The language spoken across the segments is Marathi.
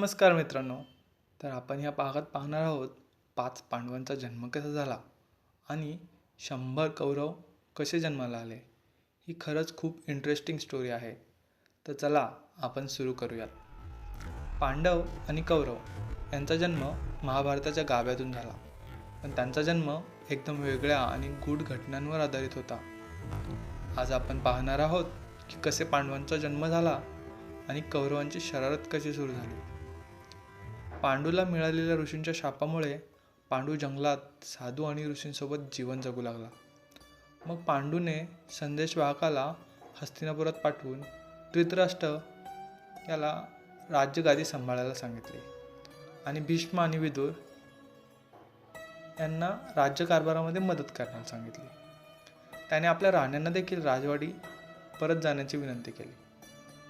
नमस्कार मित्रांनो. तर आपण ह्या भागात पाहणार आहोत पाच पांडवांचा जन्म कसा झाला आणि शंभर कौरव कसे जन्माला आले? ही खरंच खूप इंटरेस्टिंग स्टोरी आहे. तर चला आपण सुरू करूयात. पांडव आणि कौरव यांचा जन्म महाभारताच्या गाव्यातून झाला. पण त्यांचा जन्म एकदम वेगळ्या आणि गूढ घटनांवर आधारित होता. आज आपण पाहणार आहोत की कसे पांडवांचा जन्म झाला आणि कौरवांची शरारत कशी सुरू झाली. पांडूला मिळालेल्या ऋषींच्या शापामुळे पांडू जंगलात साधू आणि ऋषींसोबत जीवन जगू लागला. मग पांडूने संदेशवाहकाला हस्तिनापुरात पाठवून धृतराष्ट्र याला राज्यगादी सांभाळायला सांगितले. आणि भीष्म आणि विदुर यांना राज्यकारभारामध्ये मदत करण्याला सांगितली. त्याने आपल्या राण्यांना देखील राजवाडी परत जाण्याची विनंती केली.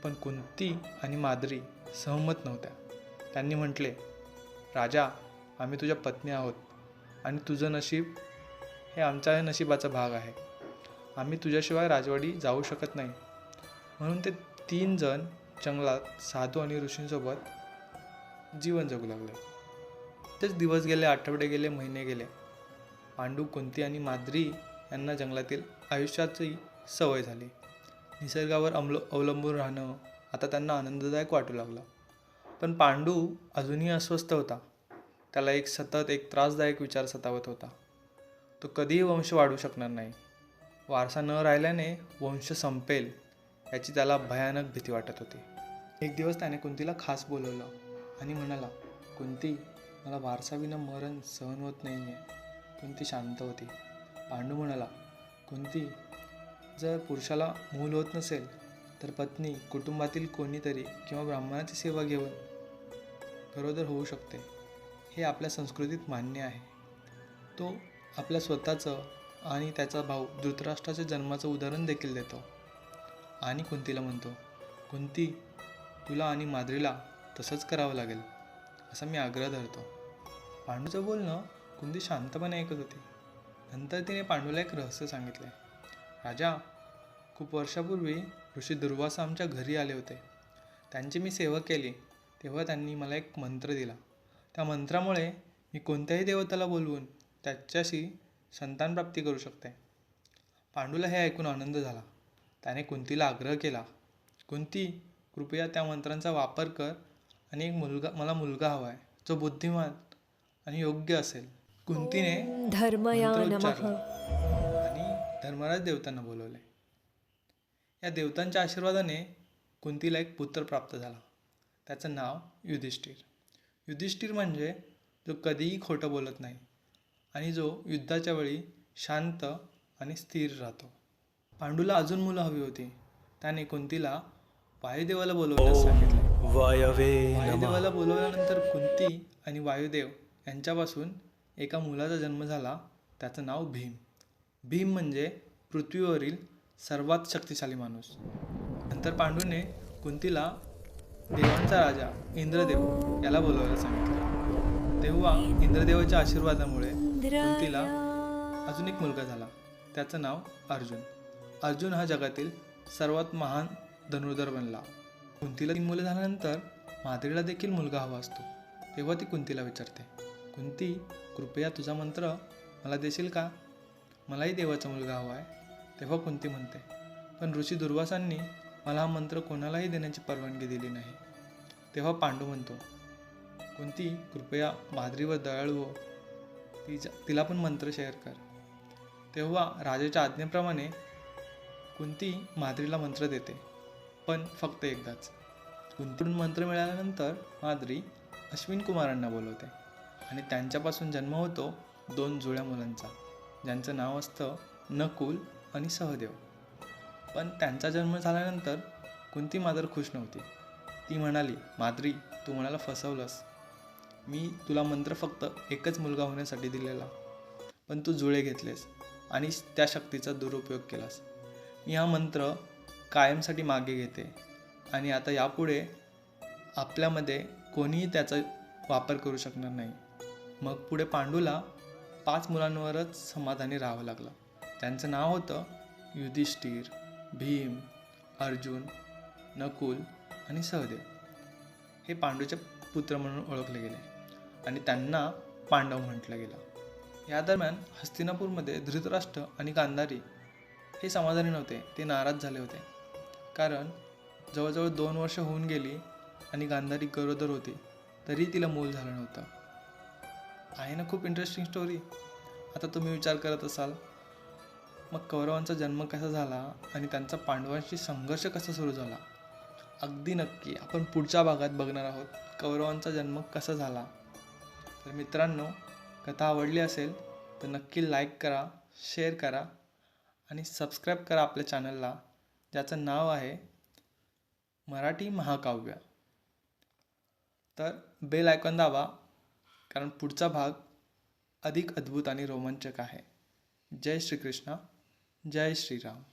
पण कुंती आणि माद्री सहमत नव्हत्या. त्यांनी म्हटले राजा आम्ही तुझ्या पत्नी आहोत आणि तुझं नशीब हे आमच्या नशिबाचा भाग आहे. आम्ही तुझ्याशिवाय राजवाडी जाऊ शकत नाही. म्हणून ते तीन जण जंगलात साधू आणि ऋषींसोबत जीवन जगू लागले. तेच दिवस गेले आठवडे गेले महिने गेले. पांडू कुंती आणि माद्री यांना जंगलातील आयुष्याची सवय झाली. निसर्गावर अमल अवलंबून राहणं आता त्यांना आनंददायक वाटू लागलं. पण पांडू अजूनही अस्वस्थ होता. त्याला एक सतत एक त्रासदायक विचार सतावत होता. तो कधीही वंश वाढू शकणार नाही. वारसा न राहिल्याने वंश संपेल याची त्याला भयानक भीती वाटत होती. एक दिवस त्याने कुंतीला खास बोलवलं आणि म्हणाला कुंती मला वारसाविना मरण सहन होत नाही आहे कुंती शांत होती. पांडू म्हणाला कुंती जर पुरुषाला मूल होत नसेल तर पत्नी कुटुंबातील कोणीतरी किंवा ब्राह्मणाची सेवा घेऊन गरोदर होऊ शकते हे आपल्या संस्कृतीत मान्य आहे. तो आपल्या स्वतःचं आणि त्याचा भाऊ धृतराष्ट्राच्या जन्माचं उदाहरण देखील देतो. आणि कुंतीला म्हणतो कुंती तुला आणि माद्रीला तसंच करावं लागेल असा मी आग्रह धरतो. पांडूचं बोलणं कुंती शांतपणे ऐकत होती. नंतर तिने पांडूला एक रहस्य सांगितले. राजा खूप वर्षापूर्वी ऋषी दुर्वासा आमच्या घरी आले होते. त्यांची मी सेवा केली. तेव्हा त्यांनी मला एक मंत्र दिला. त्या मंत्रामुळे मी कोणत्याही देवताला बोलवून त्याच्याशी संतानप्राप्ती करू शकते. पांडूला हे ऐकून आनंद झाला. त्याने कुंतीला आग्रह केला कुंती कृपया त्या मंत्रांचा वापर कर आणि एक मुलगा मला मुलगा हवा आहे जो बुद्धिमान आणि योग्य असेल. कुंतीने आणि धर्मराज देवतांना बोलवले. या देवतांच्या आशीर्वादाने कुंतीला एक पुत्र प्राप्त झाला. त्याचं नाव युधिष्ठिर. युधिष्ठिर म्हणजे जो कधीही खोटं बोलत नाही आणि जो युद्धाच्या वेळी शांत आणि स्थिर राहतो. पांडूला अजून मुलं हवी होती. त्याने कुंतीला वायुदेवाला बोलवण्यास सांगितले. वायवे वायुदेवाला बोलवल्यानंतर कुंती आणि वायुदेव यांच्यापासून एका मुलाचा जन्म झाला. त्याचं नाव भीम. भीम म्हणजे पृथ्वीवरील सर्वात शक्तिशाली माणूस. नंतर पांडूने कुंतीला देवांचा राजा इंद्रदेव याला बोलवायला सांगितलं. तेव्हा इंद्रदेवाच्या आशीर्वादामुळे कुंतीला अजून एक मुलगा झाला. त्याचं नाव अर्जुन. अर्जुन हा जगातील सर्वात महान धनुर्धर बनला. कुंतीला तीन मुलं झाल्यानंतर माद्रीला देखील मुलगा हवा असतो. तेव्हा ती कुंतीला विचारते कुंती कृपया तुझा मंत्र मला देशील का? मलाही देवाचा मुलगा हवा आहे. तेव्हा कुंती म्हणते पण ऋषी दुर्वासांनी मला हा मंत्र कोणालाही देण्याची परवानगी दिली नाही. तेव्हा पांडू म्हणतो कोणती कृपया माद्रीवर दयाळू हो. तिच्या तिला पण मंत्र शेअर कर. तेव्हा राजाच्या आज्ञेप्रमाणे कुंती माद्रीला मंत्र देते पण फक्त एकदाच. कुंतीकडून मंत्र मिळाल्यानंतर माद्री अश्विन कुमारांना बोलवते आणि त्यांच्यापासून जन्म होतो दोन जुळ्या मुलांचा ज्यांचं नाव असतं नकुल आणि सहदेव. पण त्यांचा जन्म झाल्यानंतर कुंती मात्र खुश नव्हती. ती म्हणाली माद्री तू म्हणाला फसवलंस. मी तुला मंत्र फक्त एकच मुलगा होण्यासाठी दिलेला. पण तू जुळे घेतलेस आणि त्या शक्तीचा दुरुपयोग केलास. मी हा मंत्र कायमसाठी मागे घेते आणि आता यापुढे आपल्यामध्ये कोणीही त्याचा वापर करू शकणार नाही. मग पुढे पांडूला पाच मुलांवरच समाधानी राहावं लागलं. त्यांचं नाव होतं युधिष्ठिर. भीम अर्जुन नकुल आणि सहदेव हे पांडूचे पुत्र म्हणून ओळखले गेले आणि त्यांना पांडव म्हटलं गेलं. या दरम्यान हस्तिनापूरमध्ये धृतराष्ट्र आणि गांधारी हे समाधानी नव्हते ते नाराज झाले होते. कारण जवळजवळ दोन वर्ष होऊन गेली आणि गांधारी गरोदर होती तरी तिला मूल झालं नव्हतं. आहे ना खूप इंटरेस्टिंग स्टोरी आता तुम्ही विचार करत असाल. मग कौरवांचा जन्म कसा झाला आणि त्यांचा पांडवांशी संघर्ष कसा सुरू झाला? अगदी नक्की आपण पुढच्या भागात बघणार आहोत कौरवांचा जन्म कसा झाला. तर मित्रांनो कथा आवडली असेल तर नक्की लाईक करा शेअर करा आणि सबस्क्राईब करा आपल्या चॅनलला ज्याचं नाव आहे मराठी महाकाव्य. तर बेल आयकॉन दाबा कारण पुढचा भाग अधिक अद्भुत आणि रोमांचक आहे. जय श्रीकृष्ण. जय श्रीराम.